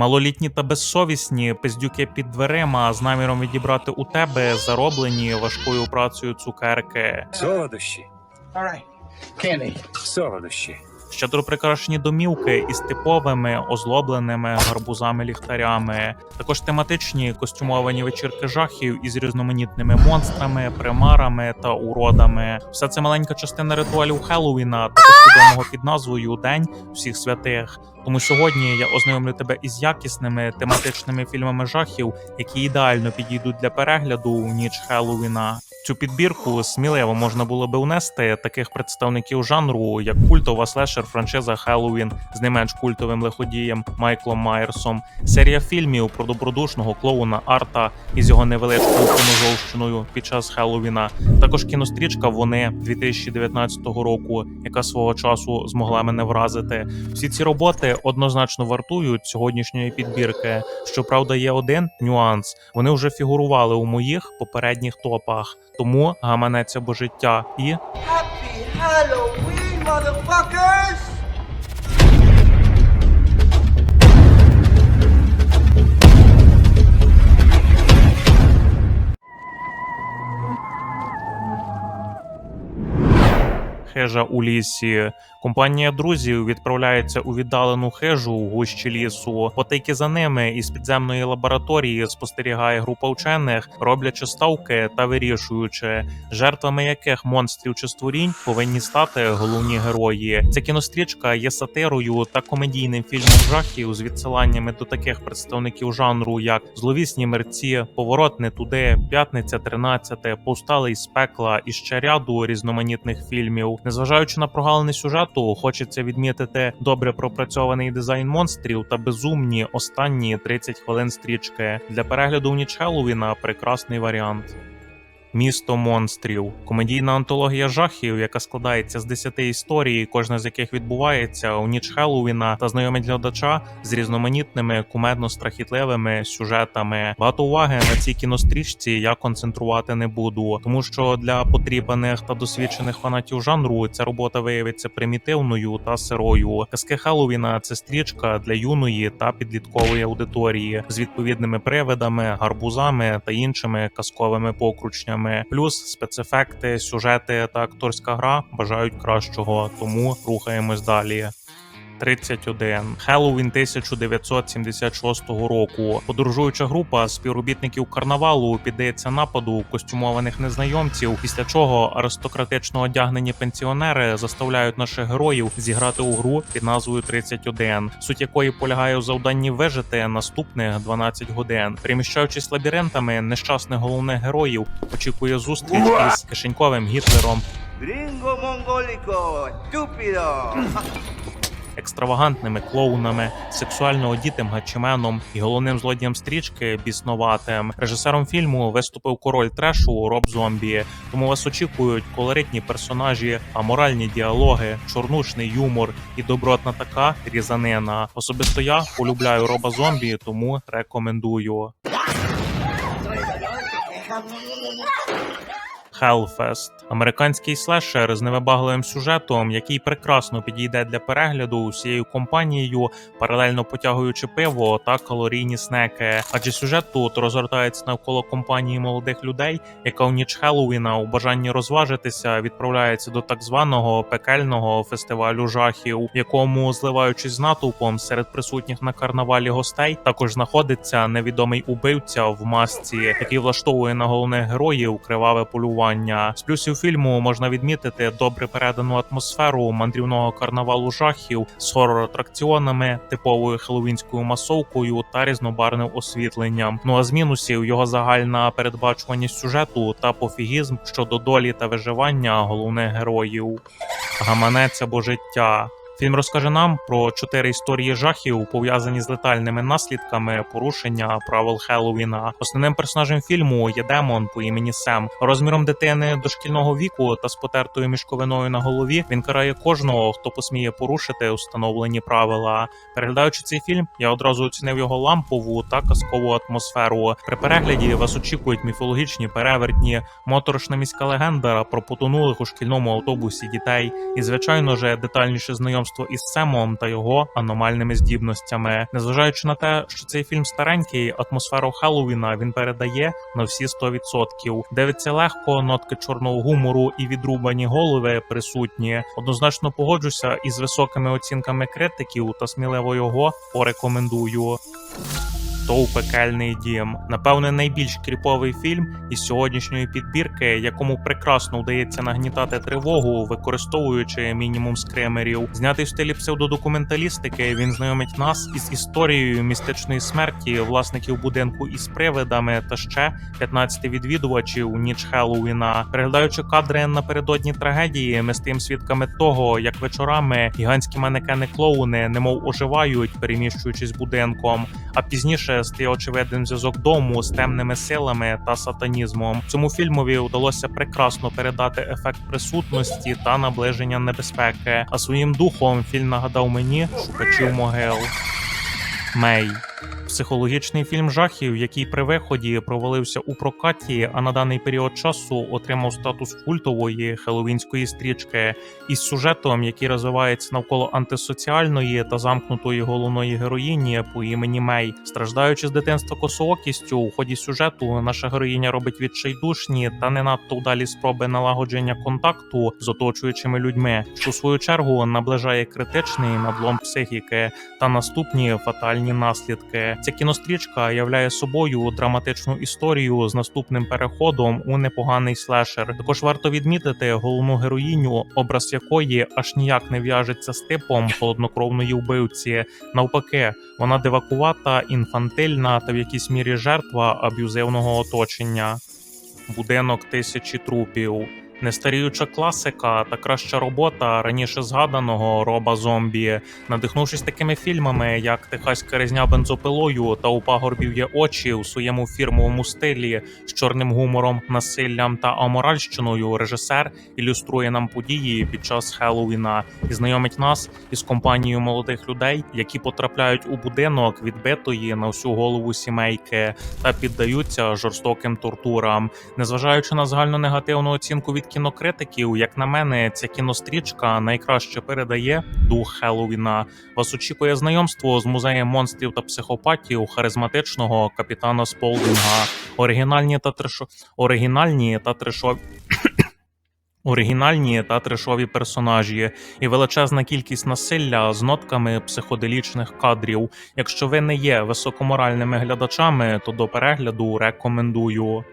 Малолітні та безсовісні пиздюки під дверима з наміром відібрати у тебе зароблені важкою працею цукерки. Солодощі, солодощі. Щедро прикрашені домівки із типовими озлобленими гарбузами-ліхтарями, також тематичні костюмовані вечірки жахів із різноманітними монстрами, примарами та уродами. Все це маленька частина ритуалів Хеллоуіна, також відомого під назвою День всіх святих. Тому сьогодні я ознайомлю тебе із якісними тематичними фільмами жахів, які ідеально підійдуть для перегляду у ніч Хеллоуіна. Цю підбірку сміливо можна було би внести таких представників жанру, як культова слешер франшиза Хеллоуін з не менш культовим лиходієм Майклом Майерсом, серія фільмів про добродушного клоуна Арта із його невеличкою поножовщиною під час Хеллоуіна. Також кінострічка Вони 2019 року, яка свого часу змогла мене вразити. Всі ці роботи однозначно вартують сьогоднішньої підбірки. Щоправда, є один нюанс: вони вже фігурували у моїх попередніх топах. Тому гаманець або життя і Happy Halloween, motherfuckers! Хижа у лісі. Компанія друзів відправляється у віддалену хижу у гущі лісу. Потайки за ними із підземної лабораторії спостерігає група вчених, роблячи ставки та вирішуючи, жертвами яких монстрів чи створінь повинні стати головні герої. Ця кінострічка є сатирою та комедійним фільмом жахів з відсиланнями до таких представників жанру, як зловісні мерці, поворот не туди, п'ятниця 13, повсталий з пекла і ще ряду різноманітних фільмів. Незважаючи на прогалини сюжету, хочеться відмітити добре пропрацьований дизайн монстрів та безумні останні 30 хвилин стрічки. Для перегляду в ніч Хеллоуіна прекрасний варіант. Місто монстрів комедійна антологія жахів, яка складається з 10 історій, кожна з яких відбувається у ніч Хеллоуіна та знайомить глядача з різноманітними кумедно-страхітливими сюжетами. Багато уваги на цій кінострічці я концентрувати не буду, тому що для потрібаних та досвідчених фанатів жанру ця робота виявиться примітивною та сирою. Казки Хеллоуіна – це стрічка для юної та підліткової аудиторії з відповідними привидами, гарбузами та іншими казковими покручнями. Плюс спецефекти, сюжети та акторська гра бажають кращого, тому рухаємось далі. 31. Хеллоуін 1976 року. Подорожуюча група співробітників карнавалу піддається нападу костюмованих незнайомців, після чого аристократично одягнені пенсіонери заставляють наших героїв зіграти у гру під назвою 31, суть якої полягає у завданні вижити наступних 12 годин. Переміщаючись лабіринтами, нещасних головних героїв очікує зустріч із кишеньковим Гітлером, Gringo mongólico, estúpido. Екстравагантними клоунами, сексуально одітим гачеменом і головним злодієм стрічки біснуватим. Режисером фільму виступив король трешу Роб Зомбі. Тому вас очікують колоритні персонажі, аморальні діалоги, чорнушний юмор і добротна така різанина. Особисто я полюбляю Роба Зомбі, тому рекомендую. Hellfest – американський слешер з невибагливим сюжетом, який прекрасно підійде для перегляду усією компанією, паралельно потягуючи пиво та калорійні снеки. Адже сюжет тут розгортається навколо компанії молодих людей, яка в ніч Хеллоуіна у бажанні розважитися відправляється до так званого пекельного фестивалю жахів, в якому, зливаючись з натовпом серед присутніх на карнавалі гостей, також знаходиться невідомий убивця в масці, який влаштовує на головних героїв криваве полювання. З плюсів фільму можна відмітити добре передану атмосферу мандрівного карнавалу жахів з хорор-атракціонами, типовою хеллоуінською масовкою та різнобарним освітленням. Ну а з мінусів його загальна передбачуваність сюжету та пофігізм щодо долі та виживання головних героїв. Гаманець або життя. Фільм розкаже нам про чотири історії жахів, пов'язані з летальними наслідками порушення правил Хеллоуіна. Основним персонажем фільму є демон по імені Сем. Розміром дитини дошкільного віку та з потертою мішковиною на голові він карає кожного, хто посміє порушити установлені правила. Переглядаючи цей фільм, я одразу оцінив його лампову та казкову атмосферу. При перегляді вас очікують міфологічні перевертні, моторошна міська легенда про потонулих у шкільному автобусі дітей, і звичайно же детальніше знайомство знайомство із Семом та його аномальними здібностями. Незважаючи на те, що цей фільм старенький, атмосферу Хеллоуіна він передає на всі 100%. Дивиться легко, нотки чорного гумору і відрубані голови присутні. Однозначно погоджуся із високими оцінками критиків та сміливо його порекомендую. То пекельний дім. Напевне, найбільш кріповий фільм із сьогоднішньої підбірки, якому прекрасно вдається нагнітати тривогу, використовуючи мінімум скримерів. Знятий в стилі псевдодокументалістики, він знайомить нас із історією містичної смерті власників будинку із привидами та ще 15 відвідувачів ніч Хеллоуіна. Переглядаючи кадри напередодні трагедії, ми стаємо свідками того, як вечорами гігантські манекени клоуни немов оживають, переміщуючись будинком. А пізніше стає очевидним зв'язок дому з темними силами та сатанізмом. Цьому фільмові вдалося прекрасно передати ефект присутності та наближення небезпеки. А своїм духом фільм нагадав мені шукачів могил. Мей. Психологічний фільм жахів, який при виході провалився у прокаті, а на даний період часу отримав статус культової хеллоуінської стрічки із сюжетом, який розвивається навколо антисоціальної та замкнутої головної героїні по імені Мей. Страждаючи з дитинства косоокістю, у ході сюжету наша героїня робить відчайдушні та не надто вдалі спроби налагодження контакту з оточуючими людьми, що в свою чергу наближає критичний надлом психіки та наступні фатальні наслідки. Ця кінострічка являє собою драматичну історію з наступним переходом у непоганий слешер. Також варто відмітити головну героїню, образ якої аж ніяк не в'яжеться з типом холоднокровної вбивці. Навпаки, вона дивакувата, інфантильна та в якійсь мірі жертва аб'юзивного оточення. Будинок тисячі трупів. Нестаріюча класика та краща робота раніше згаданого роба зомбі, надихнувшись такими фільмами, як Техаська резня бензопилою та у пагорбів є очі у своєму фірмовому стилі з чорним гумором, насиллям та аморальщиною, режисер ілюструє нам події під час Хеллоуіна і знайомить нас із компанією молодих людей, які потрапляють у будинок відбитої на всю голову сімейки та піддаються жорстоким тортурам. Незважаючи на загально негативну оцінку від кінокритиків, як на мене, ця кінострічка найкраще передає дух Хеллоуіна. Вас очікує знайомство з музеєм монстрів та психопатів харизматичного капітана Сполдинга. Оригінальні та трешо... оригінальні та трешові. Оригінальні та трешові персонажі і величезна кількість насилля з нотками психоделічних кадрів. Якщо ви не є високоморальними глядачами, то до перегляду рекомендую.